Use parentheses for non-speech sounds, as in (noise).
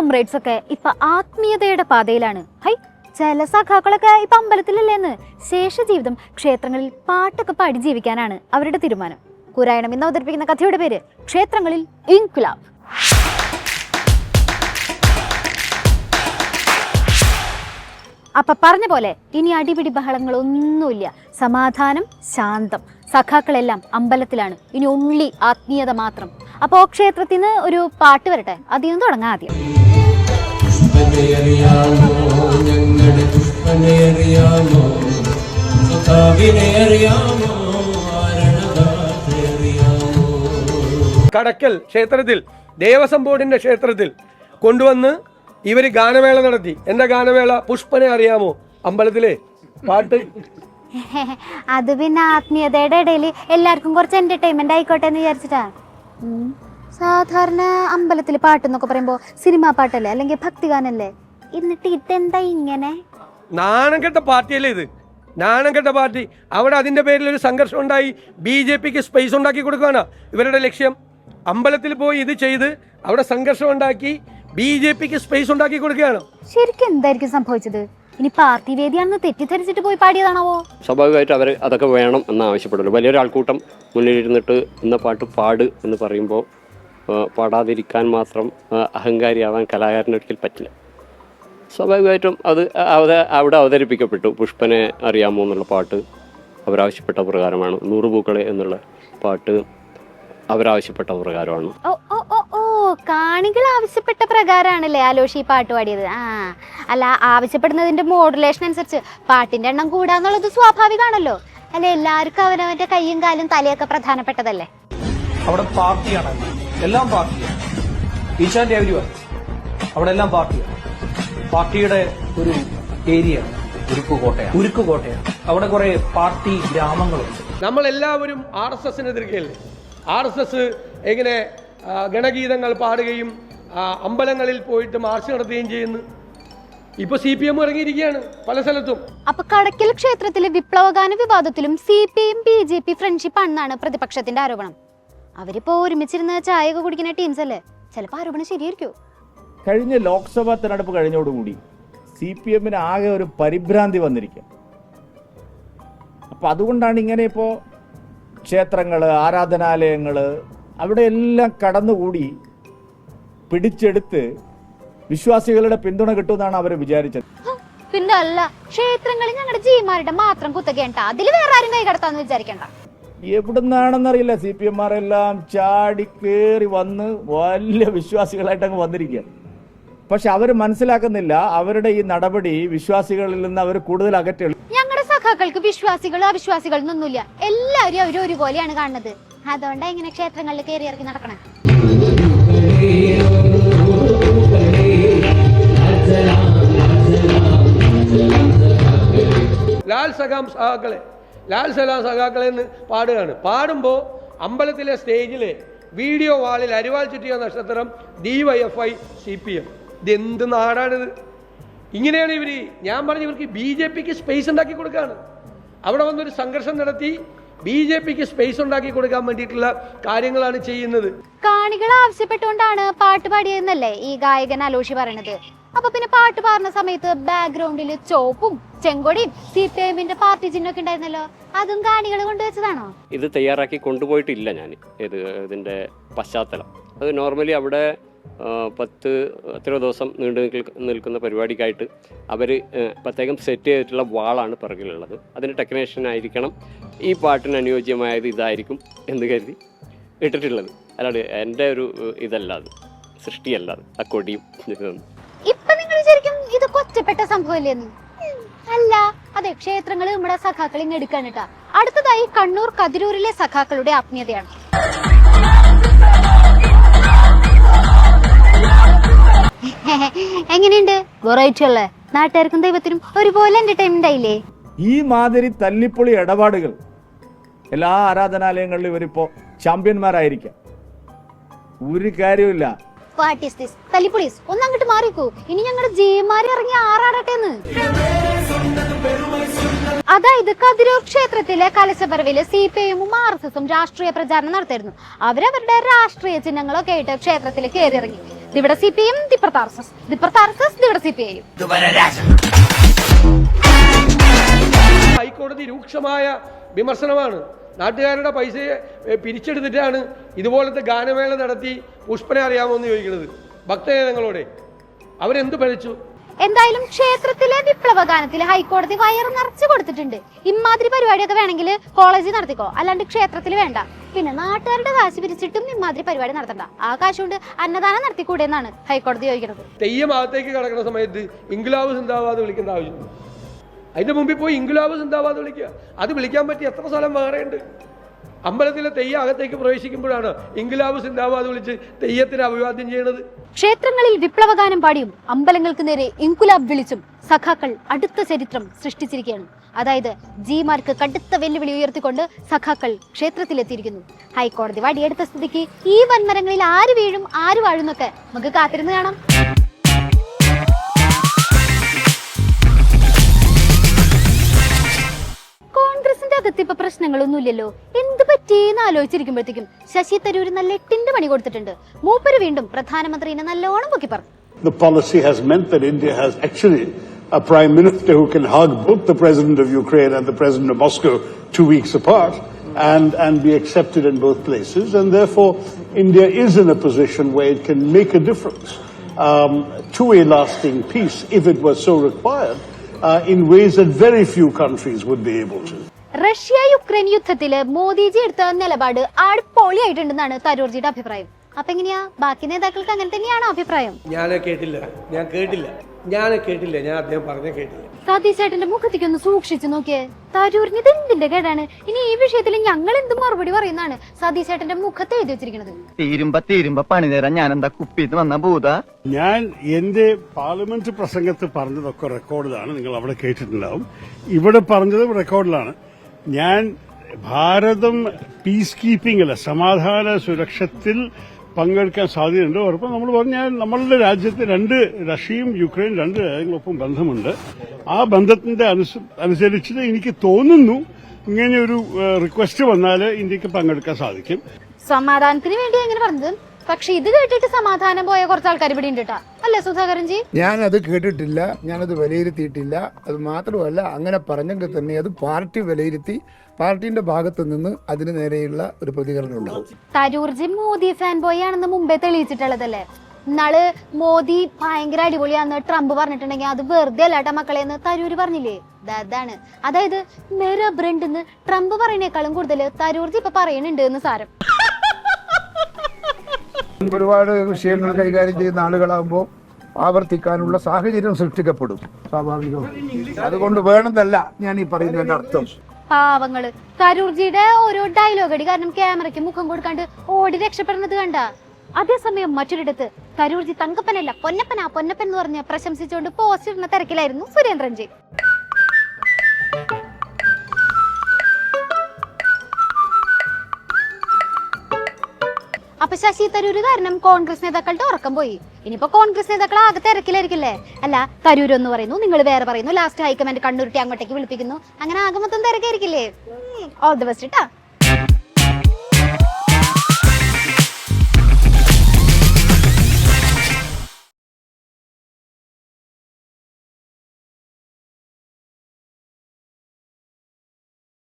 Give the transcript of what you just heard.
Comrades ഒക്കെ ഇപ്പൊ ആത്മീയതയുടെ പാതയിലാണ്. ഹൈ ചില സഖാക്കളൊക്കെ ഇപ്പൊ അമ്പലത്തിലല്ലേന്ന് ശേഷ ജീവിതം ക്ഷേത്രങ്ങളിൽ പാട്ടൊക്കെ പാടി ജീവിക്കാനാണ് അവരുടെ തീരുമാനം. കുരായണം ഇന്ന് അവതരിപ്പിക്കുന്ന കഥയുടെ പേര് ക്ഷേത്രങ്ങളിൽ ഇൻകുലാബ് അപ്പൊ പറഞ്ഞ പോലെ ഇനി അടിപിടി ബഹളങ്ങളൊന്നുമില്ല. സമാധാനം ശാന്തം. സഖാക്കളെല്ലാം അമ്പലത്തിലാണ്. ഇനി ഉള്ളി ആത്മീയത മാത്രം. അപ്പോ ക്ഷേത്രത്തിൽ നിന്ന് ഒരു പാട്ട് വരട്ടെ? അതിൽ നിന്ന് തുടങ്ങാം ആദ്യം. പുഷ്പനെ അറിയാമോ ഞങ്ങളുടെ പുഷ്പനെ അറിയാമോ സഖാവിനെ അറിയാമോ ആരണദാത്തെ അറിയാമോ കടക്കൽ ക്ഷേത്രത്തിൽ ദേവസ്വം ബോർഡിന്റെ ക്ഷേത്രത്തിൽ കൊണ്ടുവന്ന് ഇവർ ഗാനമേള നടത്തി. എന്താ ഗാനമേള? പുഷ്പനെ അറിയാമോ? അമ്പലത്തിലെ പാട്ട്. (laughs) അത് പിന്നെ ആത്മീയതയുടെ ഇടയിൽ എല്ലാവർക്കും കുറച്ച് എന്റർടൈൻമെന്റ് ആയിക്കോട്ടെ എന്ന് വിചാരിച്ചിട്ടാ. സാധാരണ അമ്പലത്തിൽ പാട്ട് എന്നൊക്കെ പറയുമ്പോ സിനിമാ പാട്ടല്ലേ? അല്ലെങ്കിൽ ഭക്തിഗാനല്ലേ? എന്നിട്ട് ഇതെന്താ ഇങ്ങനെ? നാണം കെട്ട പാർട്ടിയല്ലേ ഇത്. നാണം കെട്ട പാർട്ടി. അവിടെ അതിന്റെ പേരിൽ ഒരു സംഘർഷം ഉണ്ടായി. ബി ജെ പിക്ക് സ്പേസ് ഉണ്ടാക്കി കൊടുക്കുകയാണ് ഇവരുടെ ലക്ഷ്യം. അമ്പലത്തിൽ പോയി ഇത് ചെയ്ത് അവിടെ സംഘർഷം ഉണ്ടാക്കി ബി ജെ പിക്ക് സ്പേസ് ഉണ്ടാക്കി കൊടുക്കുകയാണ്. ശരിക്കും എന്തായിരിക്കും സംഭവിച്ചത്? ഇനി പാർട്ടി വേദിയാണെന്ന് തെറ്റിദ്ധരിച്ചിട്ട് പോയി പാടിയതാണോ സ്വാഭാവികമായിട്ട് അവർ അതൊക്കെ വേണം എന്ന് ആവശ്യപ്പെടുള്ളൂ. വലിയൊരു ആൾക്കൂട്ടം മുന്നിലിരുന്നിട്ട് ഇന്ന പാട്ട് പാട് എന്ന് പറയുമ്പോൾ പാടാതിരിക്കാൻ മാത്രം അഹങ്കാരിയാവാൻ കലാകാരന് ഒരിക്കൽ പറ്റില്ല. സ്വാഭാവികമായിട്ടും അത് അവിടെ അവിടെ അവതരിപ്പിക്കപ്പെട്ടു. പുഷ്പനെ അറിയാമോ എന്നുള്ള പാട്ട് അവരാവശ്യപ്പെട്ട പ്രകാരമാണ്. നൂറ് പൂക്കളെ എന്നുള്ള പാട്ട് അവരാവശ്യപ്പെട്ട പ്രകാരമാണ്. കാണികൾ ആവശ്യപ്പെട്ട പ്രകാരമാണല്ലേ ആലോഷി ഈ പാട്ട് പാടിയത്? ആ അല്ല ആവശ്യപ്പെടുന്നതിന്റെ മോഡുലേഷൻ അനുസരിച്ച് പാട്ടിന്റെ എണ്ണം കൂടാന്നുള്ളത് സ്വാഭാവികമാണല്ലോ അല്ലെ എല്ലാവർക്കും അവനവന്റെ കൈയും കാലും തലയൊക്കെ പ്രധാനപ്പെട്ടതല്ലേ? അവിടെ പാർട്ടിയാണ്. എല്ലാം പാർട്ടിയാണ്. ഈച്ച് ആൻഡ് എവരി വൺ അവിടെ എല്ലാം പാർട്ടിയാണ്. പാർട്ടിയുടെ ഒരു ഏരിയ ഉരുക്ക് കോട്ടയാണ്. ഉരുക്ക് കോട്ടയാണ്. അവിടെ കുറെ പാർട്ടി ഗ്രാമങ്ങളുണ്ട്. നമ്മൾ എല്ലാവരും ആർ എസ് എസിന് എതിർക്കുകയല്ലേ ആർ എസ് എസ് എങ്ങനെ ഗണഗീതങ്ങൾ പാടുകയും അമ്പലങ്ങളിൽ പോയിട്ട് മാർച്ച് നടത്തുകയും ചെയ്യുന്നു. ഇപ്പൊ സി പി എം ഇറങ്ങിയിരിക്കുകയാണ് പല സ്ഥലത്തും. അപ്പൊ കടക്കൽ ക്ഷേത്രത്തിലെ വിപ്ലവഗാന വിവാദത്തിലും C P M B J P friendship ആണെന്നാണ് പ്രതിപക്ഷത്തിന്റെ ആരോപണം. അവരിപ്പോ ഒരുമിച്ചിരുന്ന് ചായ ഒക്കെ കുടിക്കുന്ന ടീംസ് അല്ലേ? ചിലപ്പോ ആരോപണം ശരിയായിരിക്കും. കഴിഞ്ഞ ലോക്സഭാ തെരഞ്ഞെടുപ്പ് കഴിഞ്ഞോടുകൂടി സി പി എമ്മിന് ആകെ ഒരു പരിഭ്രാന്തി വന്നിരിക്കും. അപ്പം അതുകൊണ്ടാണ് ഇങ്ങനെ ഇപ്പോൾ ക്ഷേത്രങ്ങൾ ആരാധനാലയങ്ങൾ അവിടെ എല്ലാം കടന്നുകൂടി പിടിച്ചെടുത്ത് വിശ്വാസികളുടെ പിന്തുണ കിട്ടുമെന്നാണ് അവർ വിചാരിച്ചത്. പിന്നെ അല്ല ക്ഷേത്രങ്ങളിൽ ഞങ്ങളുടെ ജീമാരുടെ മാത്രം കുത്തകേണ്ട. അതിൽ വേറെ ആരും കൈ കടത്താന്ന് വിചാരിക്കണ്ട. എവിടുന്നാണെന്നറിയില്ല സി പി എംമാരെല്ലാം ചാടി കയറി വന്ന് വലിയ വിശ്വാസികളായിട്ട് അങ്ങ് വന്നിരിക്കുക പക്ഷെ അവർ മനസ്സിലാക്കുന്നില്ല അവരുടെ ഈ നടപടി വിശ്വാസികളിൽ നിന്ന് അവർ കൂടുതൽ അകറ്റുള്ളൂ ഞങ്ങളുടെ സഖാക്കൾക്ക് വിശ്വാസികൾ അവിശ്വാസികൾ എന്നൊന്നുമില്ല എല്ലാവരും അവർ ഒരുപോലെയാണ് കാണുന്നത്. അതുകൊണ്ടാ ഇങ്ങനെ ക്ഷേത്രങ്ങളിൽ കയറി ഇറങ്ങി നടക്കണം. ലാൽ സഖാം സഹാക്കളെ ലാൽ സലാം സഖാക്കളെ എന്ന് പാടുകയാണ്. പാടുമ്പോൾ അമ്പലത്തിലെ സ്റ്റേജിലെ വീഡിയോ വാളിൽ അരിവാൾ ചുറ്റിയ നക്ഷത്രം D Y F I C P M ഇതെന്ത് നാടാണിത്? ഇങ്ങനെയാണ് ഇവർ ഞാൻ പറഞ്ഞ ഇവർക്ക് ബി ജെ പിക്ക് സ്പേസ് ഉണ്ടാക്കി കൊടുക്കുകയാണ് അവിടെ വന്നൊരു സംഘർഷം നടത്തി. ബി ജെ പിക്ക് സ്പേസ് ഉണ്ടാക്കി കൊടുക്കാൻ വേണ്ടിയിട്ടുള്ള കാര്യങ്ങളാണ് ചെയ്യുന്നത്. കാണികൾ ആവശ്യപ്പെട്ടുകൊണ്ടാണ് പാട്ട് പാടിയതെന്നല്ലേ ഈ ഗായകൻ അലോഷി പറയണത്. അപ്പൊ പിന്നെ പാട്ട് പാടുന്ന സമയത്ത് ബാക്ക്ഗ്രൗണ്ടിൽ ചോപ്പും ചെങ്കൊടിയും സി പി എമ്മിന്റെ പാർട്ടി ചിഹ്നമൊക്കെ ഉണ്ടായിരുന്നല്ലോ. അതും കാണികൾ കൊണ്ടുവച്ചതാണോ ഇത് തയ്യാറാക്കി കൊണ്ടുപോയിട്ടില്ല ഞാൻ ഇത് ഇതിന്റെ പശ്ചാത്തലം. അത് നോർമലി അവിടെ പത്ത് എത്രയോ ദിവസം നീണ്ടു നിൽക്ക- നിൽക്കുന്ന പരിപാടിക്കായിട്ട് അവർ പ്രത്യേകം സെറ്റ് ചെയ്തിട്ടുള്ള വാളാണ് പിറകിലുള്ളത്. അതിന് ടെക്നീഷ്യൻ ആയിരിക്കണം. ഈ പാട്ടിന് അനുയോജ്യമായത് ഇതായിരിക്കും എന്ന് കരുതി ഇട്ടിട്ടുള്ളത്. അല്ലാണ്ട് എന്റെ ഒരു ഇതല്ല അത്. സൃഷ്ടിയല്ല അത്. ആ കൊടിയും ഇപ്പൊ നിങ്ങൾ ശരിക്കും ഇത് കൊച്ചപ്പെട്ട സംഭവമല്ലേന്ന്. അല്ല അതെ ക്ഷേത്രങ്ങൾ നമ്മുടെ സഖാക്കൾ എടുക്കാണ് അടുത്തതായി കണ്ണൂർ കതിരൂരിലെ സഖാക്കളുടെ ആത്മീയതയാണ്. (laughs) എങ്ങനെയുണ്ട്? വെറൈറ്റി അല്ലേ നാട്ടുകാർക്കും ദൈവത്തിനും ഒരുപോലെ എന്റർടൈൻമെന്റ് ആയില്ലേ? ഈ മാതിരി തല്ലിപ്പൊളി ഇടപാടുകൾ എല്ലാ ആരാധനാലയങ്ങളിലും ഇവരിപ്പോ ചാമ്പ്യന്മാരായിരിക്കാം. ഒരു കാര്യമില്ല വാട്ട് ഈസ് ദിസ് തല്ലിപ്പൊളീസ് ഒന്ന് അങ്ങോട്ട് മാറിക്കൂ. ഇനി ഞങ്ങളുടെ ജയമാരി ഇറങ്ങി അതായത് കതിരൂർ ക്ഷേത്രത്തിലെ കലശപറവിൽ സി പി എമ്മും ആർ എസ് എസും രാഷ്ട്രീയ പ്രചാരണം നടത്തിയിരുന്നു. അവരവരുടെ രാഷ്ട്രീയ ചിഹ്നങ്ങളൊക്കെ ആയിട്ട് ക്ഷേത്രത്തിൽ കയറി ഇറങ്ങി ഇവിടെ സി പി എം ദിപ്പുറത്ത് ആർ എസ് എസ്. ദിപ്പുറത്ത് ആർ എസ് എസ് ഇവിടെ സി പി ഐ ഹൈക്കോടതി രൂക്ഷമായ വിമർശനമാണ്. നാട്ടുകാരുടെ പൈസയെ പിരിച്ചെടുത്തിട്ടാണ് ഇതുപോലത്തെ ഗാനമേള നടത്തി പുഷ്പനെ അറിയാമോ എന്ന് ചോദിക്കുന്നത്. ഭക്തജനങ്ങളോടെ. അവരെന്ത് പഴിച്ചു? എന്തായാലും ക്ഷേത്രത്തിലെ വിപ്ലവ ഗാനത്തിൽ ഹൈക്കോടതി വയറ് നിറച്ചു കൊടുത്തിട്ടുണ്ട്. ഇമാതിരി പരിപാടിയൊക്കെ വേണമെങ്കിൽ കോളേജിൽ നടത്തിക്കോ. അല്ലാണ്ട് ക്ഷേത്രത്തിൽ വേണ്ട. പിന്നെ നാട്ടുകാരുടെ കാശ് പിരിച്ചിട്ടും ഇമാതിരി പരിപാടി നടത്തണ്ട. ആ കാശ് കൊണ്ട് അന്നദാനം നടത്തിക്കൂടെ എന്നാണ് ഹൈക്കോടതി ചോദിക്കുന്നത്. തെയ്യം അകത്തേക്ക് കടക്കുന്ന സമയത്ത് ഇംഗ്ലാവ് സിന്ദാബാദ് വിളിക്കേണ്ട ആവശ്യമുണ്ട് അതിന്റെ മുമ്പിൽ പോയി ഇംഗ്ലാവ് സിന്ദാബാദ് വിളിക്കുക. അത് വിളിക്കാൻ പറ്റിയ എത്ര സ്ഥലം വേറെയുണ്ട്? അമ്പലത്തിലെ തെയ്യം അകത്തേക്ക് പ്രവേശിക്കുമ്പോഴാണ് ഇംഗ്ലാവ് സിന്ദാബാദ് വിളിച്ച് തെയ്യത്തിന് അഭിവാദ്യം ചെയ്യുന്നത് ക്ഷേത്രങ്ങളിൽ വിപ്ലവഗാനം പാടിയും അമ്പലങ്ങൾക്ക് നേരെ ഇൻകുലാബ് വിളിച്ചും സഖാക്കൾ അടുത്ത ചരിത്രം സൃഷ്ടിച്ചിരിക്കുകയാണ്. അതായത് ജിമാർക്ക് കടുത്ത വെല്ലുവിളി ഉയർത്തിക്കൊണ്ട് സഖാക്കൾ ക്ഷേത്രത്തിലെത്തിയിരിക്കുന്നു. ഹൈക്കോടതി വടിയെടുത്ത സ്ഥിതിക്ക് ഈ വൻമരങ്ങളിൽ ആര് വീഴും ആര് വാഴുന്നൊക്കെ നമുക്ക് കാത്തിരുന്ന് കാണാം. അകത്ത് ഇപ്പൊ പ്രശ്നങ്ങളൊന്നുമില്ലല്ലോ എന്ത് പറ്റിയെന്ന് ആലോചിച്ചിരിക്കുമ്പോഴത്തേക്കും ശശി തരൂർ നല്ല എട്ടിന്റെ പണി കൊടുത്തിട്ടുണ്ട് മൂപ്പര് വീണ്ടും പ്രധാനമന്ത്രിനെ നല്ലോണം പൊക്കി പറഞ്ഞു The policy has meant that India has actually a prime minister who can hug both the president of Ukraine and the president of Moscow two weeks apart and, and be accepted in both places. And therefore, India is in a position where it can make a difference um, to a lasting peace if it was so required uh, in ways that very few countries would be able to. Russia Ukraine യുദ്ധത്തിൽ മോദിജി എടുത്ത നിലപാട് അടിപൊളിയായിട്ടുണ്ടെന്നാണ് തരൂർജിയുടെ അഭിപ്രായം. അപ്പൊ എങ്ങനെയാ? ബാക്കി നേതാക്കൾക്ക് അങ്ങനെ തന്നെയാണോ അഭിപ്രായം? ഞാൻ കേട്ടില്ല. ഞാൻ കേട്ടില്ല. ഞാൻ കേട്ടില്ല. ഞാൻ അദ്ദേഹം പറഞ്ഞ കേട്ടില്ല. സതീശേട്ടന്റെ മുഖത്തേക്ക് ഒന്ന് സൂക്ഷിച്ചു നോക്കിയേ. തരൂരിന് ഇത് എന്തിന്റെ കേടാണ്? ഇനി ഈ വിഷയത്തിൽ ഞങ്ങൾ എന്ത് മറുപടി പറയുന്നതാണ് സതീശേട്ടന്റെ മുഖത്ത് എഴുതി വെച്ചിരിക്കുന്നത്. തീരുമ്പ തീരുമ്പ പണി തരാൻ ഞാൻ എന്താ കുപ്പിന്ന് വന്ന ഭൂത? ഞാൻ എന്റെ പാർലമെന്റ് പ്രസംഗത്തിൽ പറഞ്ഞതൊക്കെ റെക്കോർഡിലാണ് നിങ്ങൾ അവിടെ കേട്ടിട്ടുണ്ടാവും. ഇവിടെ പറഞ്ഞത് റെക്കോർഡിലാണ് ഞാൻ ഭാരതം പീസ് അല്ല. സമാധാന സുരക്ഷത്തിൽ പങ്കെടുക്കാൻ സാധ്യതയുണ്ട്. ഉറപ്പം നമ്മൾ പറഞ്ഞാൽ നമ്മളുടെ രാജ്യത്ത് രണ്ട് റഷ്യയും യുക്രൈൻ രണ്ട് രാജ്യങ്ങളൊപ്പം ബന്ധമുണ്ട്. ആ ബന്ധത്തിന്റെ അനുസരിച്ച് എനിക്ക് തോന്നുന്നു ഇങ്ങനെ ഒരു റിക്വസ്റ്റ് വന്നാൽ ഇന്ത്യയ്ക്ക് പങ്കെടുക്കാൻ സാധിക്കും. സമാധാനത്തിന് വേണ്ടി അങ്ങനെ പറഞ്ഞത്. പക്ഷെ ഇത് കേട്ടിട്ട് സമാധാനം പോയ കുറച്ച് ആൾക്കാർ ഇവിടെ ഉണ്ട് കേട്ടാ. അല്ലേ സുധാകരൻ ജി അത് കേട്ടിട്ടില്ല ഞാനത് വിലയിരുത്തിയിട്ടില്ല. അത് മാത്രമല്ല അങ്ങനെ പറഞ്ഞെങ്കിൽ തന്നെ അത് പാർട്ടി വിലയിരുത്തി പാർട്ടിന്റെ ഭാഗത്ത് നിന്ന് അതിന് നേരെയുള്ള ഒരു പ്രതികരണം ഉണ്ടാവും. തരൂർജി മോദി ഫാൻ ബോയ് ആണെന്ന് മുമ്പേ തെളിയിച്ചിട്ടുള്ളതല്ലേ? ഇന്നാൾ മോദി ഭയങ്കര അടിപൊളിയാന്ന് ട്രംപ് പറഞ്ഞിട്ടുണ്ടെങ്കിൽ അത് വെറുതെ അല്ലാട്ട മക്കളെ എന്ന് തരൂര് പറഞ്ഞില്ലേ? അതാണ് അതായത് ബ്രണ്ട് എന്ന് ട്രംപ് പറയുന്നേക്കാളും കൂടുതൽ തരൂർജി ഇപ്പൊ പറയുന്നുണ്ട് എന്ന് സാരം. ഒരുപാട് വിഷയങ്ങൾ കൈകാര്യം ചെയ്യുന്ന ആളുകളാകുമ്പോൾ ആവർത്തിക്കാനുള്ള സാഹചര്യം സൃഷ്ടിക്കപ്പെടും. സ്വാഭാവികവും അതുകൊണ്ട് വേണമെന്നല്ല ഞാൻ ഈ പറയുന്നതിന്റെ അർത്ഥം. പാവങ്ങൾ. കരൂർജിയുടെ ഓരോ ഡയലോഗ് അടി. കാരണം ക്യാമറയ്ക്ക് മുഖം കൊടുക്കാണ്ട് ഓടി രക്ഷപ്പെടുന്നത് കണ്ട. അതേസമയം മറ്റൊരിടത്ത് കരൂർജി തങ്കപ്പനല്ല പൊന്നപ്പനാ പൊന്നപ്പൻ എന്ന് പറഞ്ഞ് പ്രശംസിച്ചുകൊണ്ട് പോസ്റ്റ് ഇടുന്ന തിരക്കിലായിരുന്നു സുരേന്ദ്രൻജി അപ്പൊ ശശി തരൂര് കാരണം കോൺഗ്രസ് നേതാക്കളുടെ ഉറക്കം പോയി. ഇനിയിപ്പോ കോൺഗ്രസ് നേതാക്കൾ ആകെ തിരക്കിലായിരിക്കില്ലേ? അല്ല തരൂര് എന്ന് പറയുന്നു നിങ്ങൾ വേറെ പറയുന്നു. ലാസ്റ്റ് ഹൈക്കമാൻഡ് കണ്ണൂരിട്ടി അങ്ങോട്ടേക്ക് വിളിപ്പിക്കുന്നു. അങ്ങനെ ആകെ മൊത്തം തിരക്കായിരിക്കില്ലേ? ഓൾ ദി ബെസ്റ്റ് ട്ടാ.